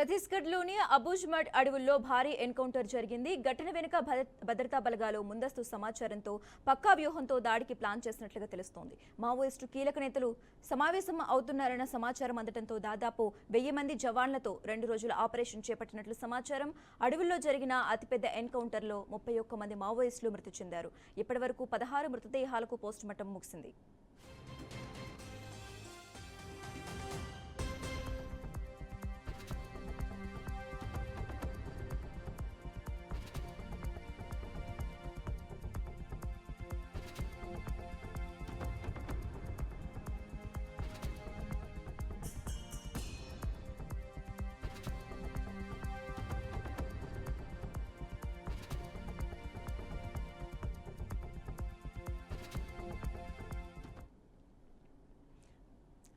ఛత్తీస్గఢ్లోని అబుజ్మడ్ అడవుల్లో భారీ ఎన్కౌంటర్ జరిగింది. ఘటన వెనుక భద్రతా బలగాలు ముందస్తు సమాచారంతో పక్కా వ్యూహంతో దాడికి ప్లాన్ చేసినట్లుగా తెలుస్తోంది. మావోయిస్టు కీలక నేతలు సమావేశం అవుతున్నారన్న సమాచారం అందడంతో దాదాపు వెయ్యి మంది జవాన్లతో రెండు రోజుల ఆపరేషన్ చేపట్టినట్లు సమాచారం. అడవుల్లో జరిగిన అతిపెద్ద ఎన్కౌంటర్లో ముప్పై ఒక్క మంది మావోయిస్టులు మృతి చెందారు. ఇప్పటివరకు పదహారు మృతదేహాలకు పోస్టుమార్టం ముగిసింది.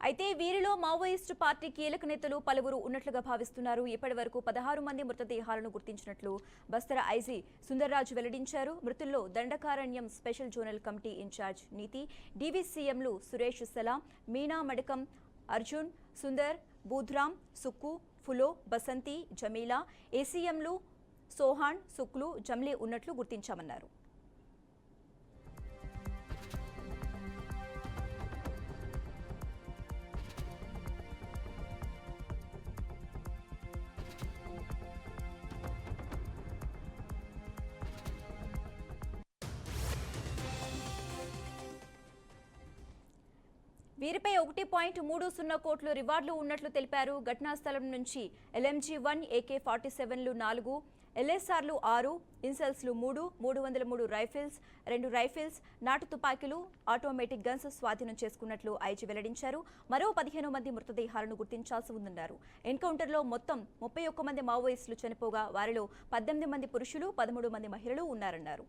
అయితే వీరిలో మావోయిస్టు పార్టీ కీలక నేతలు పలువురు ఉన్నట్లుగా భావిస్తున్నారు. ఇప్పటి వరకు పదహారు మంది మృతదేహాలను గుర్తించినట్లు బస్తర ఐజీ సుందర్రాజు వెల్లడించారు. మృతుల్లో Dandakaranya special zonal committee in-charge నీతి డీవీసీఎంలు సురేష్ సలాం మీనా మడకం అర్జున్ సుందర్ బూధ్రామ్ సుక్కు ఫులో బసంతి జమీలా ఏసీఎంలు సోహాన్ సుక్లు జమ్లీ ఉన్నట్లు గుర్తించామన్నారు. వీరిపై ఒకటి పాయింట్ మూడు సున్నా కోట్లు రివార్డులు ఉన్నట్లు తెలిపారు. ఘటనా స్థలం నుంచి ఎల్ఎంజీ వన్ ఏకే ఫార్టీ సెవెన్లు నాలుగు ఎల్ఎస్ఆర్లు ఆరు ఇన్సెల్స్లు మూడు మూడు వందల మూడు రైఫిల్స్ రెండు రైఫిల్స్ నాటు తుపాకీలు ఆటోమేటిక్ గన్స్ స్వాధీనం చేసుకున్నట్లు ఐజీ వెల్లడించారు. మరో పదిహేను మంది మృతదేహాలను గుర్తించాల్సి ఉందన్నారు. ఎన్కౌంటర్లో మొత్తం ముప్పై ఒక్క మంది మావోయిస్టులు చనిపోగా వారిలో పద్దెనిమిది మంది పురుషులు పదమూడు మంది మహిళలు ఉన్నారన్నారు.